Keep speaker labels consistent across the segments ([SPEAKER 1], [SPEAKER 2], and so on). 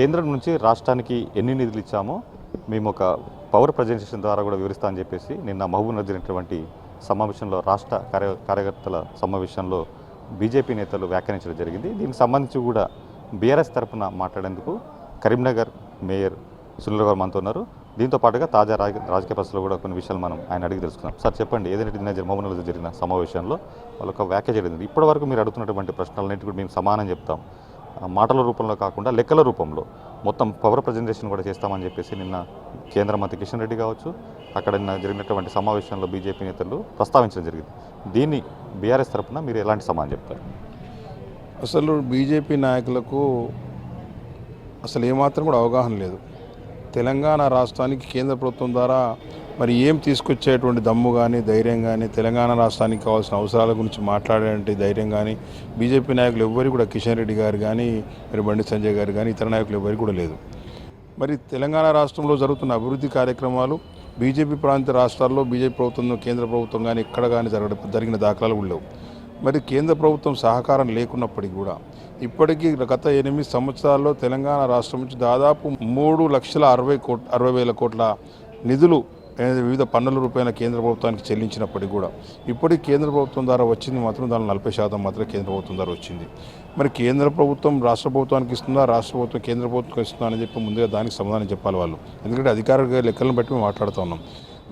[SPEAKER 1] కేంద్రం నుంచి రాష్ట్రానికి ఎన్ని నిధులు ఇచ్చామో మేము ఒక పవర్ ప్రజెంటేషన్ ద్వారా కూడా వివరిస్తా అని చెప్పేసి నిన్న మహబూబ్ జరిగినటువంటి సమావేశంలో రాష్ట్ర కార్య కార్యకర్తల సమావేశంలో బీజేపీ నేతలు వ్యాఖ్యానించడం జరిగింది. దీనికి సంబంధించి కూడా బీఆర్ఎస్ తరఫున మాట్లాడేందుకు కరీంనగర్ మేయర్ సునీల్ గారు మనతో ఉన్నారు. దీంతో పాటుగా తాజా రాజ- రాజకీయ పరిస్థితుల్లో కూడా కొన్ని విషయాలు మనం ఆయన అడిగి తెలుసుకున్నాం సార్ చెప్పండి ఏదైతే నిన్న జరి- జరిగిన సమావేశంలో వాళ్ళు ఒక వ్యాఖ్య జరిగింది. ఇప్పటి వరకు మీరు అడుగుతున్నటువంటి ప్రశ్నలన్నింటి కూడా మేము సమానం చెప్తాం. మాటల రూపంలో కాకుండా లెక్కల రూపంలో మొత్తం పవర్ ప్రజెంటేషన్ కూడా చేస్తామని చెప్పేసి నిన్న కేంద్ర మంత్రి కిషన్ రెడ్డి కావచ్చు అక్కడ నిన్న జరిగినటువంటి సమావేశంలో బీజేపీ నేతలు ప్రస్తావించడం జరిగింది. దీన్ని బీఆర్ఎస్ తరఫున మీరు ఎలాంటి సమానం చెప్తారు?
[SPEAKER 2] అసలు బీజేపీ నాయకులకు అసలు ఏమాత్రం కూడా అవగాహన లేదు. తెలంగాణ రాష్ట్రానికి కేంద్ర ప్రభుత్వం ద్వారా మరి ఏం తీసుకొచ్చేటువంటి దమ్ము కానీ ధైర్యం కానీ తెలంగాణ రాష్ట్రానికి కావాల్సిన అవసరాల గురించి మాట్లాడేటువంటి ధైర్యం కానీ బీజేపీ నాయకులు ఎవ్వరు కూడా కిషన్ రెడ్డి గారు కానీ మరి బండి సంజయ్ గారు కానీ ఇతర నాయకులు ఎవ్వరు కూడా లేదు. మరి తెలంగాణ రాష్ట్రంలో జరుగుతున్న అభివృద్ధి కార్యక్రమాలు బీజేపీ ప్రాంత రాష్ట్రాల్లో బీజేపీ ప్రభుత్వం కేంద్ర ప్రభుత్వం కానీ ఎక్కడ కానీ జరగ జరిగిన దాఖలాలు కూడా లేవు. మరి కేంద్ర ప్రభుత్వం సహకారం లేకున్నప్పటికీ కూడా ఇప్పటికీ గత ఎనిమిది సంవత్సరాల్లో తెలంగాణ రాష్ట్రం నుంచి దాదాపు మూడు లక్షల అరవై కోట్ అరవై వేల కోట్ల నిధులు అనేది వివిధ పన్నుల రూపాయల కేంద్ర ప్రభుత్వానికి చెల్లించినప్పటికీ కూడా ఇప్పటికీ కేంద్ర ప్రభుత్వం ద్వారా వచ్చింది మాత్రం దాని నలభై శాతం మాత్రమే కేంద్ర ప్రభుత్వం ద్వారా వచ్చింది. మరి కేంద్ర ప్రభుత్వం రాష్ట్ర ప్రభుత్వానికి ఇస్తుందా? రాష్ట్ర ప్రభుత్వం కేంద్ర ప్రభుత్వం ఇస్తుందా? అని చెప్పి ముందుగా దానికి సమాధానం చెప్పాలి వాళ్ళు. ఎందుకంటే అధికారిక లెక్కలను బట్టి మేము మాట్లాడుతూ ఉన్నాం.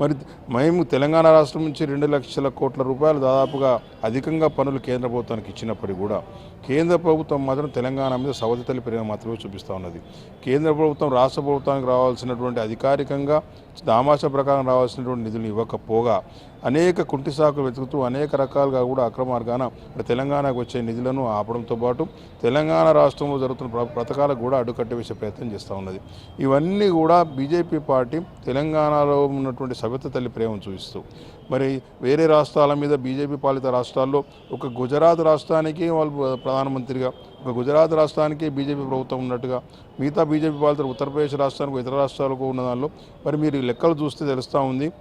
[SPEAKER 2] మరి మేము తెలంగాణ రాష్ట్రం నుంచి రెండు లక్షల కోట్ల రూపాయలు దాదాపుగా అధికంగా పనులు కేంద్ర ప్రభుత్వానికి ఇచ్చినప్పటికీ కూడా కేంద్ర ప్రభుత్వం మాత్రం తెలంగాణ మీద సవతితల్లి పెరిగిన మాత్రమే చూపిస్తూ ఉన్నది. కేంద్ర ప్రభుత్వం రాష్ట్ర ప్రభుత్వానికి రావాల్సినటువంటి అధికారికంగా దామాష ప్రకారం రావాల్సినటువంటి నిధులు ఇవ్వకపోగా అనేక కుంటి సాకులు వెతుకుతూ అనేక రకాలుగా కూడా అక్రమార్గాన మరి తెలంగాణకు వచ్చే నిధులను ఆపడంతో పాటు తెలంగాణ రాష్ట్రంలో జరుగుతున్న ప్ర- పథకాలకు కూడా అడ్డుకట్ట వేసే ప్రయత్నం చేస్తూ ఉన్నది. ఇవన్నీ కూడా బీజేపీ పార్టీ తెలంగాణలో ఉన్నటువంటి సభ్యత తల్లి ప్రేమను చూపిస్తూ. మరి వేరే రాష్ట్రాల మీద బీజేపీ పాలిత రాష్ట్రాల్లో ఒక గుజరాత్ రాష్ట్రానికి వాళ్ళు ప్రధానమంత్రిగా ఒక గుజరాత్ రాష్ట్రానికి బీజేపీ ప్రభుత్వం ఉన్నట్టుగా మిగతా బీజేపీ పాలిత ఉత్తరప్రదేశ్ రాష్ట్రానికి ఇతర రాష్ట్రాలకు ఉన్న దానిలో మరి మీరు లెక్కలు చూస్తే తెలుస్తూ ఉంది.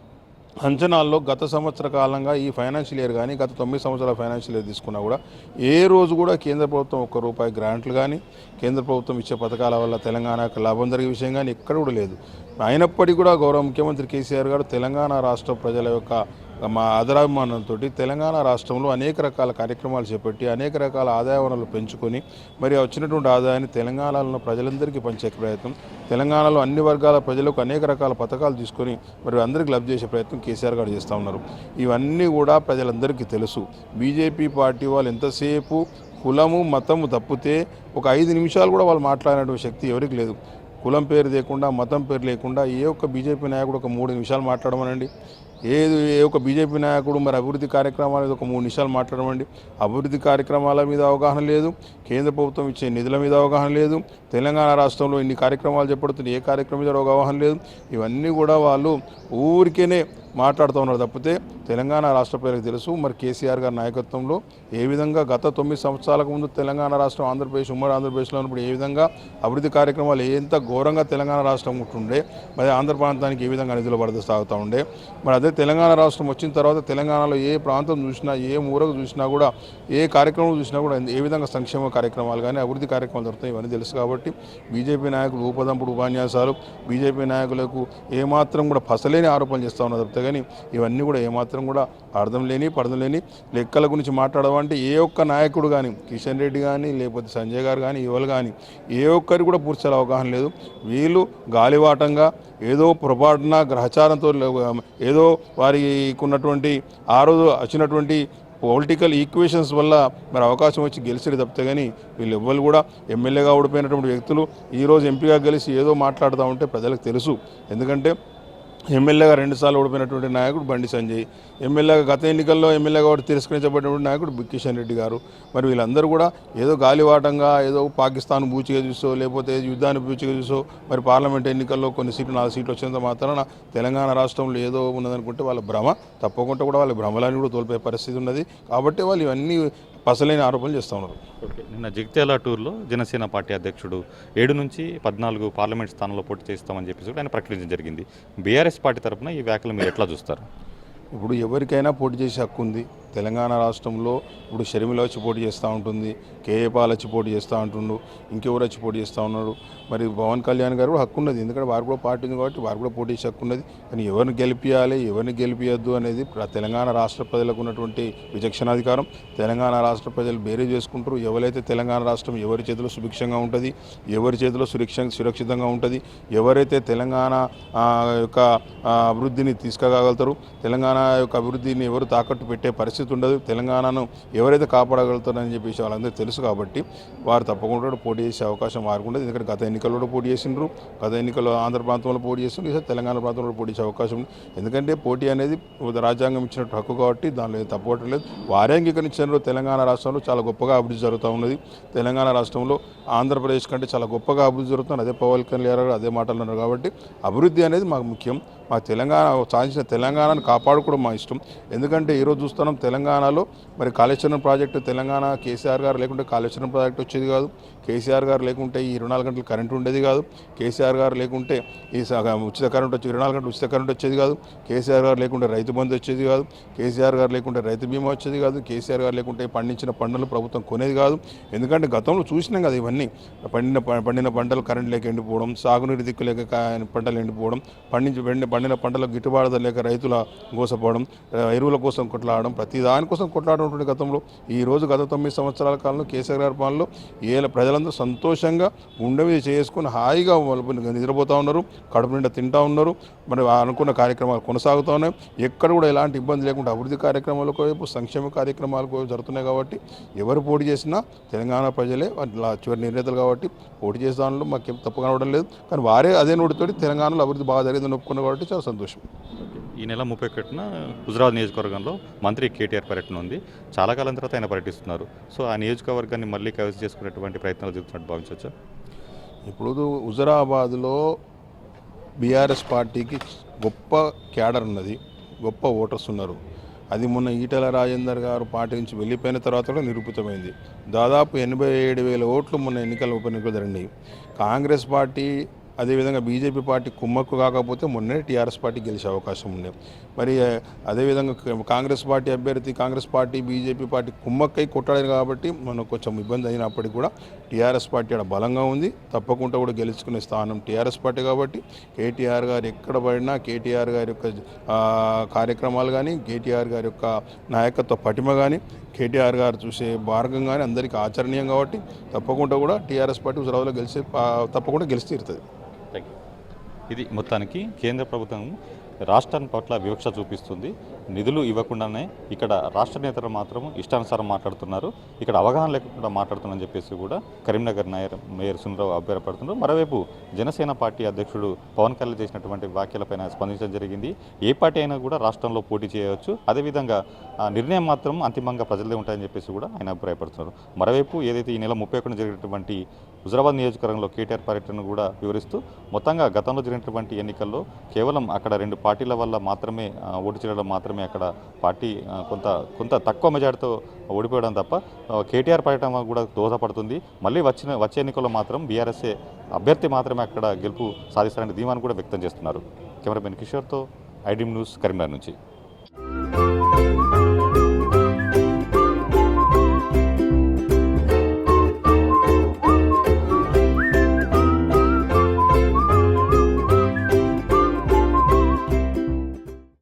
[SPEAKER 2] అంచనాల్లో గత సంవత్సర కాలంగా ఈ ఫైనాన్షియల్ ఇయర్ కానీ గత తొమ్మిది సంవత్సరాల ఫైనాన్షియల్ ఇయర్ తీసుకున్నా కూడా ఏ రోజు కూడా కేంద్ర ప్రభుత్వం ఒక్క రూపాయి గ్రాంట్లు కానీ కేంద్ర ప్రభుత్వం ఇచ్చే పథకాల వల్ల తెలంగాణకు లాభం జరిగే విషయం కానీ ఎక్కడ కూడా లేదు. అయినప్పటికీ కూడా గౌరవ ముఖ్యమంత్రి కేసీఆర్ గారు తెలంగాణ రాష్ట్ర ప్రజల యొక్క మా ఆదరాభిమానంతో తెలంగాణ రాష్ట్రంలో అనేక రకాల కార్యక్రమాలు చేపట్టి అనేక రకాల ఆదాయ వనరులు పెంచుకొని మరి వచ్చినటువంటి ఆదాయాన్ని తెలంగాణలో ప్రజలందరికీ పంచే ప్రయత్నం తెలంగాణలో అన్ని వర్గాల ప్రజలకు అనేక రకాల పథకాలు తీసుకొని మరి అందరికీ లబ్ధి చేసే ప్రయత్నం కేసీఆర్ గారు చేస్తూ ఉన్నారు. ఇవన్నీ కూడా ప్రజలందరికీ తెలుసు. బీజేపీ పార్టీ వాళ్ళు ఎంతసేపు కులము మతము తప్పితే ఒక ఐదు నిమిషాలు కూడా వాళ్ళు మాట్లాడినటువంటి శక్తి ఎవరికి లేదు. కులం పేరు లేకుండా మతం పేరు లేకుండా ఏ ఒక్క బీజేపీ నాయకుడు ఒక మూడు నిమిషాలు మాట్లాడమనండి. ఏది ఏ ఒక బీజేపీ నాయకుడు మరి అభివృద్ధి కార్యక్రమాల మీద ఒక మూడు నిమిషాలు మాట్లాడమండి. అభివృద్ధి కార్యక్రమాల మీద అవగాహన లేదు. కేంద్ర ప్రభుత్వం ఇచ్చే నిధుల మీద అవగాహన లేదు. తెలంగాణ రాష్ట్రంలో ఇన్ని కార్యక్రమాలు చేపడుతున్న ఏ కార్యక్రమం మీద అవగాహన లేదు. ఇవన్నీ కూడా వాళ్ళు ఊరికేనే మాట్లాడుతూ ఉన్నారు తప్పితే తెలంగాణ రాష్ట్ర ప్రజలకు తెలుసు. మరి కేసీఆర్ గారి నాయకత్వంలో ఏ విధంగా గత తొమ్మిది సంవత్సరాలకు ముందు తెలంగాణ రాష్ట్రం ఆంధ్రప్రదేశ్ ఉమ్మడి ఆంధ్రప్రదేశ్లో ఉన్నప్పుడు ఏ విధంగా అభివృద్ధి కార్యక్రమాలు ఎంత ఘోరంగా తెలంగాణ రాష్ట్రం ఉంటుండే మరి ఆంధ్ర ప్రాంతానికి ఏ విధంగా నిధులు పడత సాగుతూ ఉండే మరి అదే తెలంగాణ రాష్ట్రం వచ్చిన తర్వాత తెలంగాణలో ఏ ప్రాంతం చూసినా ఏ ఊరకు చూసినా కూడా ఏ కార్యక్రమం చూసినా కూడా ఏ విధంగా సంక్షేమ కార్యక్రమాలు కానీ అభివృద్ధి కార్యక్రమాలు జరుగుతాయి ఇవన్నీ తెలుసు కాబట్టి బీజేపీ నాయకులు ఉపదంపుడు ఉపన్యాసాలు బీజేపీ నాయకులకు ఏమాత్రం కూడా ఫసలేని ఆరోపణలు చేస్తూ ఉన్నారు తప్పితే కానీ ఇవన్నీ కూడా ఏమాత్రం కూడా అర్థం లేని పర్థం లేని లెక్కల గురించి మాట్లాడమంటే ఏ ఒక్క నాయకుడు కానీ కిషన్ రెడ్డి కానీ లేకపోతే సంజయ్ గారు కానీ ఇవాళ కానీ ఏ ఒక్కరికి కూడా పూర్తి అవగాహన లేదు. వీళ్ళు గాలివాటంగా ఏదో పొరపాటున గ్రహచారంతో ఏదో వారికి ఉన్నటువంటి ఆ రోజు వచ్చినటువంటి పొలిటికల్ ఈక్వేషన్స్ వల్ల మరి అవకాశం వచ్చి గెలిచిరు తప్పితే కానీ వీళ్ళు ఎవ్వరు కూడా ఎమ్మెల్యేగా ఓడిపోయినటువంటి వ్యక్తులు ఈరోజు ఎంపీగా గెలిచి ఏదో మాట్లాడుతూ ఉంటే ప్రజలకు తెలుసు. ఎందుకంటే ఎమ్మెల్యేగా రెండుసార్లు ఓడిపోయినటువంటి నాయకుడు బండి సంజయ్ ఎమ్మెల్యేగా గత ఎన్నికల్లో ఎమ్మెల్యేగా ఒకటి తిరస్కరించబడినటువంటి నాయకుడు కిషన్ రెడ్డి గారు. మరి వీళ్ళందరూ కూడా ఏదో గాలివాటంగా ఏదో పాకిస్తాన్ బూచిగా చూసో లేకపోతే యుద్ధాన్ని బూచిగా చూసో మరి పార్లమెంట్ ఎన్నికల్లో కొన్ని సీట్లు నాలుగు సీట్లు వచ్చినంత మాత్రాన తెలంగాణ రాష్ట్రంలో ఏదో ఉన్నదనుకుంటే వాళ్ళ భ్రమ తప్పకుండా కూడా వాళ్ళ భ్రమలని కూడా తోలిపోయే పరిస్థితి ఉన్నది. కాబట్టి వాళ్ళు ఇవన్నీ పసలేని ఆరోపణలు చేస్తూ ఉన్నారు.
[SPEAKER 1] నిన్న జగిత్యాల టూర్లో జనసేన పార్టీ అధ్యక్షుడు ఏడు నుంచి పద్నాలుగు పార్లమెంట్ స్థానంలో పోటీ చేస్తామని చెప్పేసి కూడా ఆయన ప్రకటించడం జరిగింది. బీఆర్ఎస్ పార్టీ తరఫున ఈ వ్యాఖ్యలు మీరు ఎట్లా చూస్తారు?
[SPEAKER 2] ఇప్పుడు ఎవరికైనా పోటీ చేసే హక్కు ఉంది. తెలంగాణ రాష్ట్రంలో ఇప్పుడు షర్మిల వచ్చి పోటీ చేస్తూ ఉంటుంది కేఏపాల్ వచ్చి పోటీ చేస్తూ ఉంటుండు ఇంకెవరు వచ్చి పోటీ చేస్తూ ఉన్నాడు మరి పవన్ కళ్యాణ్ గారు కూడా హక్కు ఉన్నది. ఎందుకంటే వారు కూడా పార్టీ ఉంది కాబట్టి వారు కూడా పోటీ చేసే హక్కు ఉన్నది. కానీ ఎవరిని గెలిపించాలి ఎవరిని గెలిపించద్దు అనేది తెలంగాణ రాష్ట్ర ప్రజలకు ఉన్నటువంటి విచక్షణాధికారం. తెలంగాణ రాష్ట్ర ప్రజలు బేరీ చేసుకుంటారు. ఎవరైతే తెలంగాణ రాష్ట్రం ఎవరి చేతిలో సుభిక్షంగా ఉంటుంది ఎవరి చేతిలో సురక్ష సురక్షితంగా ఉంటుంది ఎవరైతే తెలంగాణ యొక్క అభివృద్ధిని తీసుకురాగలుగుతారు తెలంగాణ యొక్క అభివృద్ధిని ఎవరు తాకట్టు పెట్టే పరిస్థితి ఉండదు. తెలంగాణను ఎవరైతే కాపాడగలుగుతారని చెప్పేసి వాళ్ళందరూ తెలుసు కాబట్టి వారు తప్పకుండా పోటీ చేసే అవకాశం వారికి ఉండదు. ఎందుకంటే గత ఎన్నికల్లో కూడా పోటీ చేసిండ్రు. గత ఎన్నికల్లో ఆంధ్ర ప్రాంతంలో పోటీ చేసిండ్రు ఈసారి తెలంగాణ ప్రాంతంలో పోటీ చేసే అవకాశం ఉంది. ఎందుకంటే పోటీ అనేది రాజ్యాంగం ఇచ్చినట్టు హక్కు కాబట్టి దానిలో ఏం తప్పవట్లేదు వారే అంగీకరించారు తెలంగాణ రాష్ట్రంలో చాలా గొప్పగా అభివృద్ధి జరుగుతూ ఉన్నది. తెలంగాణ రాష్ట్రంలో ఆంధ్రప్రదేశ్ కంటే చాలా గొప్పగా అభివృద్ధి జరుగుతుంది. అదే పవన్ కళ్యాణ్ అదే మాటలు ఉన్నారు కాబట్టి అభివృద్ధి అనేది మాకు ముఖ్యం. మా తెలంగాణ సాధించిన తెలంగాణను కాపాడుకోవడం మా ఇష్టం. ఎందుకంటే ఈరోజు చూస్తున్నాం తెలంగాణలో మరి కాళేశ్వరం ప్రాజెక్టు తెలంగాణ కేసీఆర్ గారు లేకుంటే కాళేశ్వరం ప్రాజెక్టు వచ్చేది కాదు. కేసీఆర్ గారు లేకుంటే ఈ ఇరవై నాలుగు గంటలు కరెంటు ఉండేది కాదు. కేసీఆర్ గారు లేకుంటే ఈ ఉచిత కరెంట్ వచ్చి ఇరవై నాలుగు గంటలు ఉచిత కరెంట్ వచ్చేది కాదు. కేసీఆర్ గారు లేకుంటే రైతు బంధు వచ్చేది కాదు. కేసీఆర్ గారు లేకుంటే రైతు బీమా వచ్చేది కాదు. కేసీఆర్ గారు లేకుంటే పండించిన పంటలు ప్రభుత్వం కొనేది కాదు. ఎందుకంటే గతంలో చూసినాం కదా ఇవన్నీ. పండిన పండిన పంటలు కరెంట్ లేక ఎండిపోవడం సాగునీరు దిక్కు లేక పంటలు ఎండిపోవడం పండించి పండిన పండిన పంటలకు గిట్టుబాటు లేక రైతుల గోసపోవడం ఎరువుల కోసం కొట్లాడడం ప్రతి దానికోసం కొట్లాడినటువంటి గతంలో ఈ రోజు గత తొమ్మిది సంవత్సరాల కాలంలో కేసీఆర్ గారి పాలనలో ఏళ్ళ ప్రజలందరూ సంతోషంగా ఉండవి చేసుకుని హాయిగా నిద్రపోతూ ఉన్నారు కడుపు నిండా తింటా ఉన్నారు. మరి అనుకున్న కార్యక్రమాలు కొనసాగుతూ ఉన్నాయి. ఎక్కడ కూడా ఎలాంటి ఇబ్బంది లేకుండా అభివృద్ధి కార్యక్రమాలకు వైపు సంక్షేమ కార్యక్రమాలకు వైపు జరుగుతున్నాయి కాబట్టి ఎవరు పోటీ చేసినా తెలంగాణ ప్రజలే చివరి నిర్ణేతలు కాబట్టి పోటీ చేసే దానిలో మాకేం తప్పు కనవడం లేదు. కానీ వారే అదే నోటితోటి తెలంగాణలో అభివృద్ధి బాగా జరిగిందని ఒప్పుకున్నారు కాబట్టి చాలా సంతోషం.
[SPEAKER 1] ఈ నెల ముప్పై ఒకటిన గుజరాత్ నియోజకవర్గంలో మంత్రి కేటీఆర్ పర్యటన ఉంది. చాలా కాలం తర్వాత ఆయన పర్యటిస్తున్నారు. సో ఆ నియోజకవర్గాన్ని మళ్ళీ కవర్ చేసుకునేటువంటి ప్రయత్నాలు జరుగుతున్నట్టు భావించవచ్చు?
[SPEAKER 2] ఇప్పుడు హుజరాబాద్లో బీఆర్ఎస్ పార్టీకి గొప్ప క్యాడర్ ఉన్నది. గొప్ప ఓటర్స్ ఉన్నారు. అది మొన్న ఈటెల రాజేందర్ గారు పార్టీ నుంచి వెళ్ళిపోయిన తర్వాత కూడా నిరూపితమైంది. దాదాపు ఎనభై ఏడు వేల ఓట్లు మొన్న ఎన్నికల ఉప ఎన్నికలు జరిగినాయి. కాంగ్రెస్ పార్టీ అదేవిధంగా బీజేపీ పార్టీ కుమ్మక్కు కాకపోతే మొన్నే టీఆర్ఎస్ పార్టీ గెలిచే అవకాశం ఉంది. మరి అదేవిధంగా కాంగ్రెస్ పార్టీ అభ్యర్థి కాంగ్రెస్ పార్టీ బీజేపీ పార్టీ కుమ్మక్కై కొట్టాడు కాబట్టి మనకు కొంచెం ఇబ్బంది అయినప్పటికీ కూడా టీఆర్ఎస్ పార్టీ ఆడ బలంగా ఉంది. తప్పకుండా కూడా గెలుచుకునే స్థానం టీఆర్ఎస్ పార్టీ కాబట్టి కేటీఆర్ గారు ఎక్కడ పడినా కేటీఆర్ గారి యొక్క కార్యక్రమాలు కానీ కేటీఆర్ గారి యొక్క నాయకత్వ పటిమ కానీ కేటీఆర్ గారు చూసే మార్గం కానీ అందరికీ ఆచరణీయం కాబట్టి తప్పకుండా కూడా టీఆర్ఎస్ పార్టీ హుజరాబాద్లో గెలిచి తప్పకుండా గెలిచి తీరుతుంది.
[SPEAKER 1] ఇది మొత్తానికి కేంద్ర ప్రభుత్వం రాష్ట్రం పట్ల వివక్ష చూపిస్తుంది. నిధులు ఇవ్వకుండానే ఇక్కడ రాష్ట్ర నేతలు మాత్రం ఇష్టానుసారం మాట్లాడుతున్నారు. ఇక్కడ అవగాహన లేకుండా మాట్లాడుతున్నారని చెప్పేసి కూడా కరీంనగర్ నాయర్ మేయర్ సునరావు అభ్యర్థపడుతున్నారు. మరోవైపు జనసేన పార్టీ అధ్యక్షుడు పవన్ కళ్యాణ్ చేసినటువంటి వ్యాఖ్యలపైన స్పందించడం జరిగింది. ఏ పార్టీ అయినా కూడా రాష్ట్రంలో పోటీ చేయవచ్చు. అదేవిధంగా నిర్ణయం మాత్రం అంతిమంగా ప్రజలదే ఉంటాయని చెప్పేసి కూడా ఆయన అభిప్రాయపడుతున్నారు. మరోవైపు ఏదైతే ఈ నెల ముప్పై ఒకటిన జరిగినటువంటి హుజరాబాద్ నియోజకవర్గంలో కేటీఆర్ పర్యటనను కూడా వివరిస్తూ మొత్తంగా గతంలో జరిగినటువంటి ఎన్నికల్లో కేవలం అక్కడ రెండు పార్టీల వల్ల మాత్రమే ఓటు చేయడం మాత్రమే అక్కడ పార్టీ కొంత కొంత తక్కువ మెజార్టీతో ఓడిపోవడం తప్ప కేటీఆర్ పర్యటన కూడా దోహదపడుతుంది. మళ్ళీ వచ్చిన వచ్చే ఎన్నికల్లో మాత్రం బీఆర్ఎస్ఏ అభ్యర్థి మాత్రమే అక్కడ గెలుపు సాధిస్తారనే ధీమాను కూడా వ్యక్తం చేస్తున్నారు. కెమెరామెన్ కిషోర్తో ఐడిమ్ న్యూస్ కరీంనగర్ నుంచి.